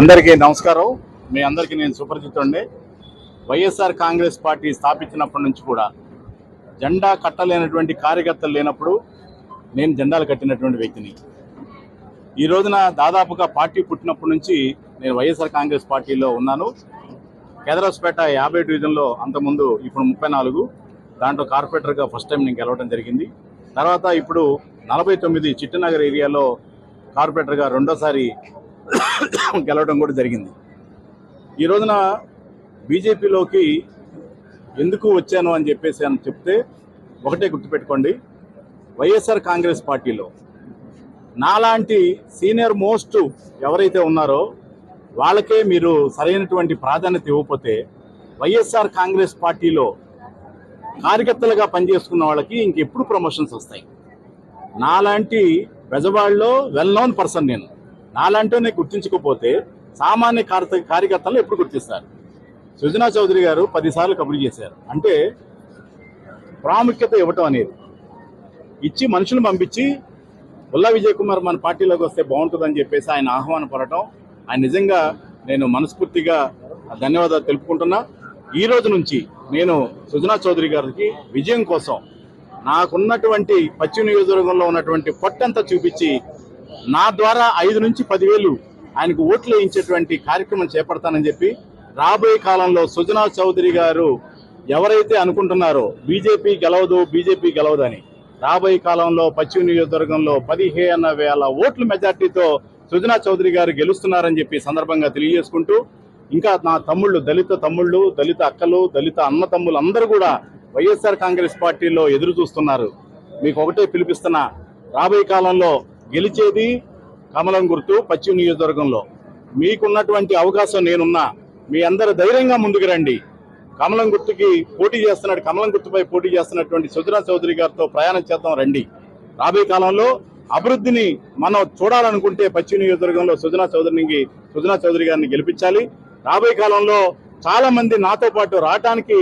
అందరికీ నమస్కారం. మీ అందరికీ నేను సుపరిచితుండే వైఎస్ఆర్ కాంగ్రెస్ పార్టీ స్థాపించినప్పటి నుంచి కూడా జెండా కట్టలేనటువంటి కార్యకర్తలు లేనప్పుడు నేను జెండాలు కట్టినటువంటి వ్యక్తిని. ఈ రోజున దాదాపుగా పార్టీ పుట్టినప్పటి నుంచి నేను వైఎస్ఆర్ కాంగ్రెస్ పార్టీలో ఉన్నాను. కేదరాస్పేట యాభై డివిజన్లో అంతకుముందు ఇప్పుడు ముప్పై నాలుగు దాంట్లో కార్పొరేటర్గా ఫస్ట్ టైం నేను గెలవడం జరిగింది. తర్వాత ఇప్పుడు నలభై తొమ్మిది చిట్టనగర్ ఏరియాలో కార్పొరేటర్గా రెండోసారి గెలవడం కూడా జరిగింది. ఈ రోజున బీజేపీలోకి ఎందుకు వచ్చాను అని చెప్పేసి అని చెప్తే ఒకటే గుర్తుపెట్టుకోండి. వైఎస్ఆర్ కాంగ్రెస్ పార్టీలో నాలాంటి సీనియర్ మోస్ట్ ఎవరైతే ఉన్నారో వాళ్ళకే మీరు సరైనటువంటి ప్రాధాన్యత ఇవ్వకపోతే వైఎస్ఆర్ కాంగ్రెస్ పార్టీలో కార్యకర్తలుగా పనిచేసుకున్న వాళ్ళకి ఇంకెప్పుడు ప్రమోషన్స్ వస్తాయి. నాలాంటి బెజవాడలో వెల్ నోన్ పర్సన్ నేను. నాలాంటినే గుర్తించకపోతే సామాన్య కార్య కార్యకర్తలను ఎప్పుడు గుర్తిస్తారు? సుజనా చౌదరి గారు పదిసార్లు కబురు చేశారు. అంటే ప్రాముఖ్యత ఇవ్వటం అనేది. ఇచ్చి మనుషులు పంపించి ఉల్లా విజయ్ కుమార్ మన పార్టీలోకి వస్తే బాగుంటుందని చెప్పేసి ఆయన ఆహ్వానం పడటం ఆయన నిజంగా నేను మనస్ఫూర్తిగా ధన్యవాదాలు తెలుపుకుంటున్నా. ఈ రోజు నుంచి నేను సుజనా చౌదరి గారికి విజయం కోసం నాకున్నటువంటి పశ్చిమ నియోజకవర్గంలో ఉన్నటువంటి పొట్టంతా చూపించి నా ద్వారా ఐదు నుంచి పదివేలు ఆయనకు ఓట్లు వేయించేటువంటి కార్యక్రమం చేపడతానని చెప్పి రాబోయే కాలంలో సుజనా చౌదరి గారు ఎవరైతే అనుకుంటున్నారో బీజేపీ గెలవదు బీజేపీ గెలవదు అని రాబోయే కాలంలో పశ్చిమ నియోజకవర్గంలో పదిహేను వేల ఓట్ల మెజార్టీతో సుజనా చౌదరి గారు గెలుస్తున్నారని చెప్పి సందర్భంగా తెలియజేసుకుంటూ ఇంకా నా తమ్ముళ్ళు దళిత తమ్ముళ్ళు దళిత అక్కలు దళిత అన్న తమ్ముళ్ళు అందరూ కూడా వైఎస్ఆర్ కాంగ్రెస్ పార్టీలో ఎదురు చూస్తున్నారు. మీకు ఒకటే పిలిపిస్తున్నా రాబోయే కాలంలో గెలిచేది కమలం గుర్తు పశ్చిమ నియోజకవర్గంలో. మీకున్నటువంటి అవకాశం నేనున్నా. మీ అందరు ధైర్యంగా ముందుకు రండి. కమలం గుర్తుకి పోటీ చేస్తున్నాడు. కమలం గుర్తుపై పోటీ చేస్తున్నటువంటి సుజనా చౌదరి గారితో ప్రయాణం చేద్దాం రండి. రాబోయే కాలంలో అభివృద్ధిని మనం చూడాలనుకుంటే పశ్చిమ నియోజకవర్గంలో సుజనా చౌదరికి సుజనా చౌదరి గారిని గెలిపించాలి. రాబోయే కాలంలో చాలా మంది నాతో పాటు రావటానికి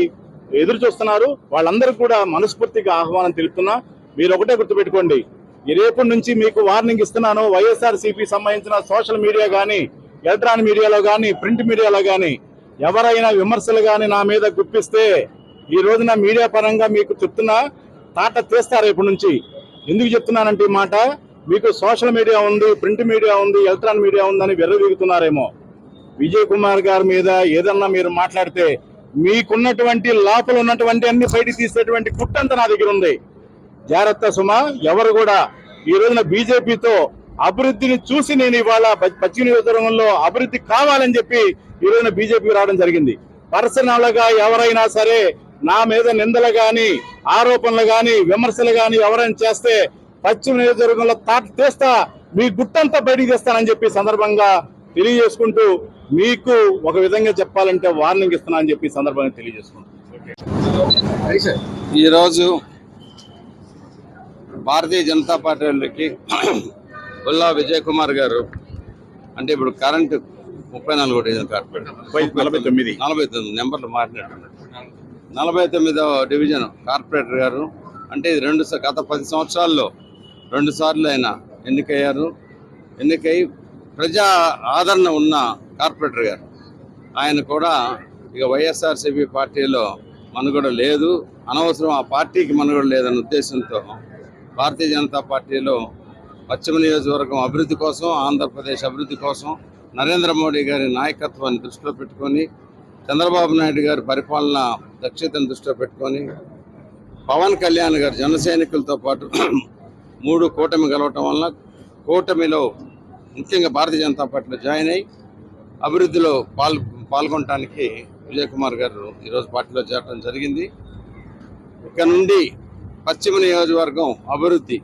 ఎదురు చూస్తున్నారు వాళ్ళందరికీ కూడా మనస్ఫూర్తిగా ఆహ్వానం తెలుపుతున్నా. మీరు ఒకటే గుర్తుపెట్టుకోండి. ఈ నుంచి మీకు వార్నింగ్ ఇస్తున్నాను. వైఎస్ఆర్సీపీ సంబంధించిన సోషల్ మీడియా కానీ ఎలక్ట్రానిక్ మీడియాలో కానీ ప్రింట్ మీడియాలో కానీ ఎవరైనా విమర్శలు కానీ నా మీద గుప్పిస్తే ఈ రోజున మీడియా పరంగా మీకు చెప్తున్నా తాట తీస్తారు రేపటి నుంచి. ఎందుకు చెప్తున్నానంటే ఈ మాట? మీకు సోషల్ మీడియా ఉంది ప్రింట్ మీడియా ఉంది ఎలక్ట్రానిక్ మీడియా ఉందని వెర్రవీగుతున్నారేమో. విజయ్ కుమార్ గారి మీద ఏదన్నా మీరు మాట్లాడితే మీకున్నటువంటి లోపల ఉన్నటువంటి అన్ని బయటికి తీసేటువంటి కుట్టంతా నా దగ్గర ఉంది. జాగ్రత్త సుమ. ఎవరు కూడా ఈ రోజున బీజేపీతో అభివృద్ధిని చూసి నేను ఇవాళ పశ్చిమ నియోజకవర్గంలో అభివృద్ధి కావాలని చెప్పి ఈ రోజున బీజేపీ రావడం జరిగింది. పర్సనల్గా ఎవరైనా సరే నా మీద నిందలు గాని ఆరోపణలు గాని విమర్శలు గాని ఎవరైనా చేస్తే పశ్చిమ నియోజకవర్గంలో తాట తీస్తా మీ గుట్టంతా బయటికి తెస్తానని చెప్పి సందర్భంగా తెలియజేసుకుంటూ మీకు ఒక విధంగా చెప్పాలంటే వార్నింగ్ ఇస్తున్నా అని చెప్పి సందర్భంగా తెలియజేసుకుంటాను ఈరోజు భారతీయ జనతా పార్టీ వాళ్ళకి బుల్లా విజయ్ కుమార్ గారు అంటే ఇప్పుడు కరెంట్ ముప్పై నాలుగు డివిజన్ నలభై తొమ్మిది. నలభై తొమ్మిది నెంబర్లు మారినట్టు నలభై తొమ్మిదవ డివిజన్ కార్పొరేటర్ గారు అంటే ఇది రెండు గత పది సంవత్సరాల్లో రెండు సార్లు ఆయన ఎన్నికయ్యారు. ఎన్నికై ప్రజా ఆదరణ ఉన్న కార్పొరేటర్ గారు. ఆయన కూడా ఇక వైఎస్ఆర్సీపీ పార్టీలో మనుగడ లేదు. అనవసరం ఆ పార్టీకి మనుగడ లేదన్న ఉద్దేశంతో భారతీయ జనతా పార్టీలో పశ్చిమ నియోజకవర్గం అభివృద్ధి కోసం ఆంధ్రప్రదేశ్ అభివృద్ధి కోసం నరేంద్ర మోడీ గారి నాయకత్వాన్ని దృష్టిలో పెట్టుకొని చంద్రబాబు నాయుడు గారి పరిపాలన దక్షతను దృష్టిలో పెట్టుకొని పవన్ కళ్యాణ్ గారు జన సైనికులతో పాటు మూడు కూటమి కలవటం వలన కూటమిలో ముఖ్యంగా భారతీయ జనతా పార్టీలో జాయిన్ అయ్యి అభివృద్ధిలో పాల్ పాల్గొనడానికి విజయ్ కుమార్ గారు ఈరోజు పార్టీలో చేరడం జరిగింది. ఇక్కడ నుండి పశ్చిమ నియోజకవర్గం అభివృద్ధి.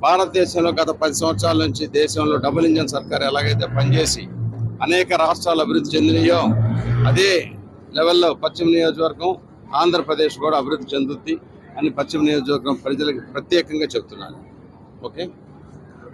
భారతదేశంలో గత పది సంవత్సరాల నుంచి దేశంలో డబుల్ ఇంజన్ సర్కార్ ఎలాగైతే పనిచేసి అనేక రాష్ట్రాలు అభివృద్ధి చెందినాయో అదే లెవెల్లో పశ్చిమ నియోజకవర్గం ఆంధ్రప్రదేశ్ కూడా అభివృద్ధి చెందుద్ది అని పశ్చిమ నియోజకవర్గం ప్రజలకు ప్రత్యేకంగా చెప్తున్నాను. ఓకే?